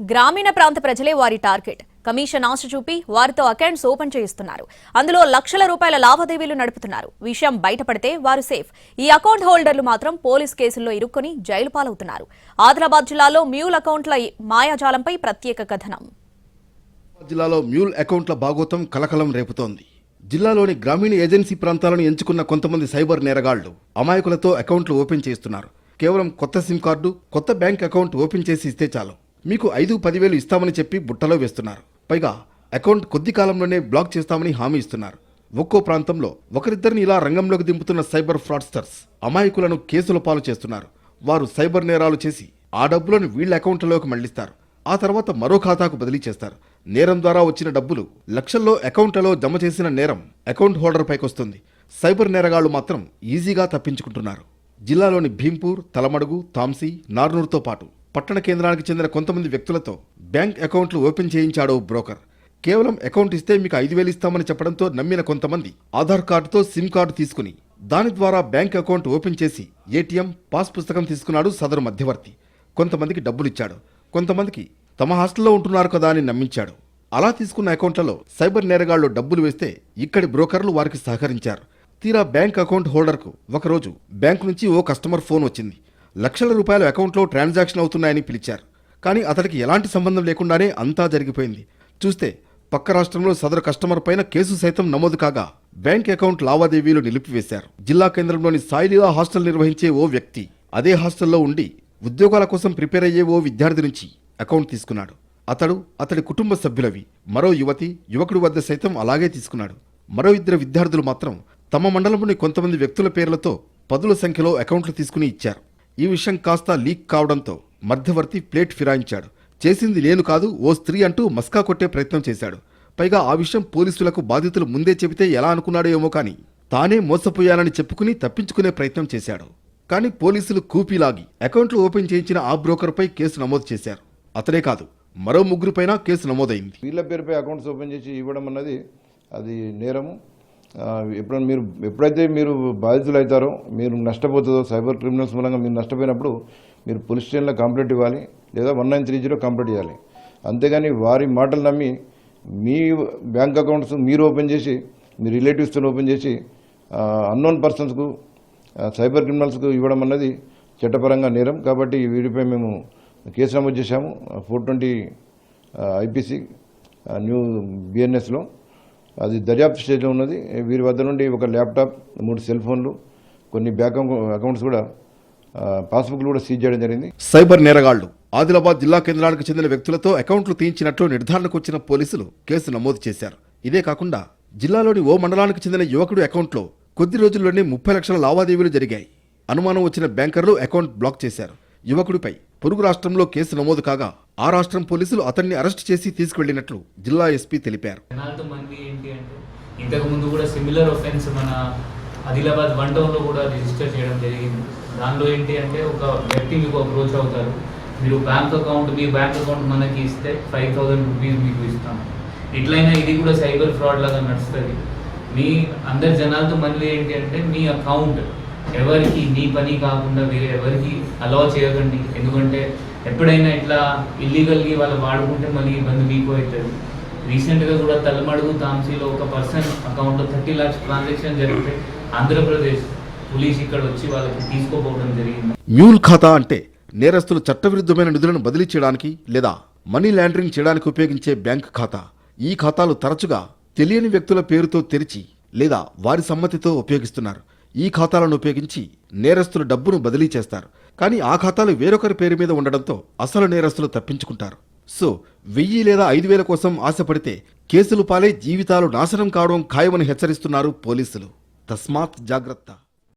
గ్రామీణ ప్రాంత ప్రజలే వారి టార్గెట్. కమిషన్ ఆశ చూపి వారితో అకౌంట్స్ ఓపెన్ చేయిస్తున్నారు. అందులో లక్షల రూపాయల లావాదేవీలు నడుపుతున్నారు. విషయం బయటపడితే వారు సేఫ్. ఈ అకౌంట్ హోల్డర్లు మాత్రం పోలీస్ కేసుల్లో ఇరుక్కుని జైలు పాలవుతున్నారు. ఆదిలాబాద్ జిల్లాలో మ్యూల్ అకౌంట్ల మాయాజాలంపై ప్రత్యేక కథనం. జిల్లాలో మ్యూల్ అకౌంట్ల భాగోతం కలకలం రేపుతోంది. జిల్లాలోని గ్రామీణ ఏజెన్సీ ప్రాంతాలను ఎంచుకున్న కొంతమంది సైబర్ నేరగాళ్ళు అమాయకులతో అకౌంట్లు ఓపెన్ చేస్తున్నారు కేవలం కొత్త సిమ్ కార్డు కొత్త బ్యాంక్ అకౌంట్ ఓపెన్ చేసి ఇస్తే చాలు. మీకు ఐదు పదివేలు ఇస్తామని చెప్పి బుట్టలో వేస్తున్నారు. పైగా అకౌంట్ కొద్ది కాలంలోనే బ్లాక్ చేస్తామని హామీ ఇస్తున్నారు. ఒక్కో ప్రాంతంలో ఒకరిద్దరిని ఇలా రంగంలోకి దింపుతున్న సైబర్ ఫ్రాడ్స్టర్స్ అమాయకులను కేసుల పాలు చేస్తున్నారు. వారు సైబర్ నేరాలు చేసి ఆ డబ్బులను వీళ్ళ అకౌంట్లలోకి మళ్ళిస్తారు. ఆ తర్వాత మరో ఖాతాకు బదిలీ చేస్తారు. నేరం ద్వారా వచ్చిన డబ్బులు లక్షల్లో అకౌంట్లలో జమ చేసిన నేరం అకౌంట్ హోల్డర్ పైకొస్తుంది. సైబర్ నేరగాళ్ళు మాత్రం ఈజీగా తప్పించుకుంటున్నారు. జిల్లాలోని భీంపూర్ తలమడుగు తాంసీ నార్నూర్తో పాటు పట్టణ కేంద్రానికి చెందిన కొంతమంది వ్యక్తులతో బ్యాంక్ అకౌంట్లు ఓపెన్ చేయించాడు బ్రోకర్. కేవలం అకౌంట్ ఇస్తే మీకు ఐదు వేలు ఇస్తామని చెప్పడంతో నమ్మిన కొంతమంది ఆధార్ కార్డుతో సిమ్ కార్డు తీసుకుని దాని ద్వారా బ్యాంక్ అకౌంట్ ఓపెన్ చేసి ఏటీఎం పాస్ పుస్తకం తీసుకున్నాడు సదరు మధ్యవర్తి. కొంతమందికి డబ్బులిచ్చాడు కొంతమందికి తమ హాస్టల్లో ఉంటున్నారు కదా అని నమ్మించాడు. అలా తీసుకున్న అకౌంట్లలో సైబర్ నేరగాళ్ళు డబ్బులు వేస్తే ఇక్కడి బ్రోకర్లు వారికి సహకరించారు. తీరా బ్యాంక్ అకౌంట్ హోల్డర్కు ఒకరోజు బ్యాంక్ నుంచి ఓ కస్టమర్ ఫోన్ వచ్చింది. లక్షల రూపాయల అకౌంట్లో ట్రాన్సాక్షన్ అవుతున్నాయని పిలిచారు. కానీ అతడికి ఎలాంటి సంబంధం లేకుండానే అంతా జరిగిపోయింది. చూస్తే పక్క రాష్ట్రంలో సదరు కస్టమర్ పైన కేసు సైతం నమోదు కాగా బ్యాంక్ అకౌంట్ లావాదేవీలు నిలిపివేశారు. జిల్లా కేంద్రంలోని సాయిలీలా హాస్టల్ నిర్వహించే ఓ వ్యక్తి అదే హాస్టల్లో ఉండి ఉద్యోగాల కోసం ప్రిపేర్ అయ్యే ఓ విద్యార్థి నుంచి అకౌంట్ తీసుకున్నాడు. అతడు అతడి కుటుంబ సభ్యులవి. మరో యువతి యువకుడి వద్ద సైతం అలాగే తీసుకున్నాడు. మరో ఇద్దరు విద్యార్థులు మాత్రం తమ మండలంలోని కొంతమంది వ్యక్తుల పేర్లతో పదుల సంఖ్యలో అకౌంట్లు తీసుకుని ఇచ్చారు. ఈ విషయం కాస్త లీక్ కావడంతో మధ్యవర్తి ప్లేట్ ఫిరాయించాడు. చేసింది నేను కాదు ఓ స్త్రీ అంటూ మస్కా కొట్టే ప్రయత్నం చేశాడు. పైగా ఆ విషయం పోలీసులకు బాధితులు ముందే చెబితే ఎలా అనుకున్నాడో ఏమో కానీ తానే మోసపోయానని చెప్పుకుని తప్పించుకునే ప్రయత్నం చేశాడు. కానీ పోలీసులు కూపీలాగి అకౌంట్లు ఓపెన్ చేయించిన ఆ బ్రోకర్పై కేసు నమోదు చేశారు. అతనే కాదు మరో ముగ్గురిపైన కేసు నమోదైంది. వీళ్ళ పేరుపై అకౌంట్స్ ఓపెన్ చేసి ఇవ్వడం అన్నది అది నేరము. ఎప్పుడైనా మీరు ఎప్పుడైతే మీరు బాధితులు అవుతారో మీరు నష్టపోతుందో సైబర్ క్రిమినల్స్ మూలంగా మీరు నష్టపోయినప్పుడు మీరు పోలీస్ స్టేషన్లో కంప్లైంట్ ఇవ్వాలి లేదా one nine three zero complaint ఇవ్వాలి. అంతేగాని వారి మాటలు నమ్మి మీ బ్యాంక్ అకౌంట్స్ మీరు ఓపెన్ చేసి మీ రిలేటివ్స్తో ఓపెన్ చేసి అన్నోన్ పర్సన్స్కు సైబర్ క్రిమినల్స్కు ఇవ్వడం అన్నది చట్టపరంగా నేరం. కాబట్టి వీటిపై మేము కేసు నమోదు చేశాము. ఫోర్ ట్వంటీ ఐపీసీ న్యూ బిఎన్ఎస్లో. అది దర్యాప్తు స్టేజ్లో ఉన్నది. వీరి వద్ద నుండి ఒక ల్యాప్టాప్ మూడు సెల్ ఫోన్లు కొన్ని బ్యాంక్ అకౌంట్స్ కూడా పాస్బుక్లు కూడా సీజ్ చేయడం జరిగింది. సైబర్ నేరగాళ్ళు ఆదిలాబాద్ జిల్లా కేంద్రానికి చెందిన వ్యక్తులతో అకౌంట్లు తీయించినట్లు నిర్ధారణకు వచ్చిన పోలీసులు కేసు నమోదు చేశారు. ఇదే కాకుండా జిల్లాలోని ఓ మండలానికి చెందిన యువకుడి అకౌంట్లో కొద్ది రోజుల్లోనే ముప్పై లక్షల లావాదేవీలు జరిగాయి. అనుమానం వచ్చిన బ్యాంకర్లు అకౌంట్ బ్లాక్ చేశారు. యువకుడిపై పొరుగు రాష్ట్రంలో కేసు నమోదు కాగా ఆ రాష్ట్రం పోలీసులు అతన్ని అరెస్ట్ చేసి తీసుకువెళ్ళినట్లు జిల్లా ఎస్పీ తెలిపారు. జనాలతో మంది ఏంటి అంటే ఇంతకు ముందు కూడా సిమిలర్ ఒఫెన్స్ మన ఆదిలాబాద్ వన్ టౌన్లో కూడా రిజిస్టర్ చేయడం జరిగింది. దానిలో ఏంటి అంటే ఒక వ్యక్తి మీకు అప్రోచ్ అవుతారు. మీరు బ్యాంక్ అకౌంట్ మీ బ్యాంక్ అకౌంట్ మనకి ఇస్తే ఫైవ్ థౌజండ్ రూపీస్ మీకు ఇస్తాం. ఇట్లయినా ఇది కూడా సైబర్ ఫ్రాడ్ లాగా నడుస్తుంది. మీ అందరి జనాలతో మళ్ళీ ఏంటి అంటే మీ అకౌంట్ ఎవరికి నీ పని కాకుండా వేరే ఎవరికి అలౌ చేయకండి. ఎందుకంటే ఎప్పుడైనా ఇట్లా ఇల్లీగల్గా వాళ్ళు వాడుకుంటే మళ్ళీ ఇబ్బంది మీకు అవుతుంది. రీసెంట్గా కూడా తలమడుగు తాంసీలో ఒక పర్సన్ అకౌంట్లో థర్టీ ల్యాక్స్ ట్రాన్సాక్షన్ జరిగితే ఆంధ్రప్రదేశ్ పోలీస్ ఇక్కడ వచ్చి వాళ్ళకి తీసుకోపోవడం జరిగింది. మ్యూల్ ఖాతా అంటే నేరస్తులు చట్టవిరుద్ధమైన నిధులను బదిలీ చేయడానికి లేదా మనీ లాండరింగ్ చేయడానికి ఉపయోగించే బ్యాంక్ ఖాతా. ఈ ఖాతాలు తరచుగా తెలియని వ్యక్తుల పేరుతో తెరిచి లేదా వారి సమ్మతితో ఉపయోగిస్తున్నారు. ఈ ఖాతాలను ఉపయోగించి నేరస్తులు డబ్బును బదిలీ చేస్తారు. కానీ ఆ ఖాతాలు వేరొకరి పేరు మీద ఉండడంతో అసలు నేరస్తులు తప్పించుకుంటారు. సో వెయ్యి లేదా ఐదు వేల కోసం ఆశపడితే కేసులు పాలై జీవితాలు నాశనం కావడం ఖాయమని హెచ్చరిస్తున్నారు పోలీసులు. తస్మాత్ జాగ్రత్త.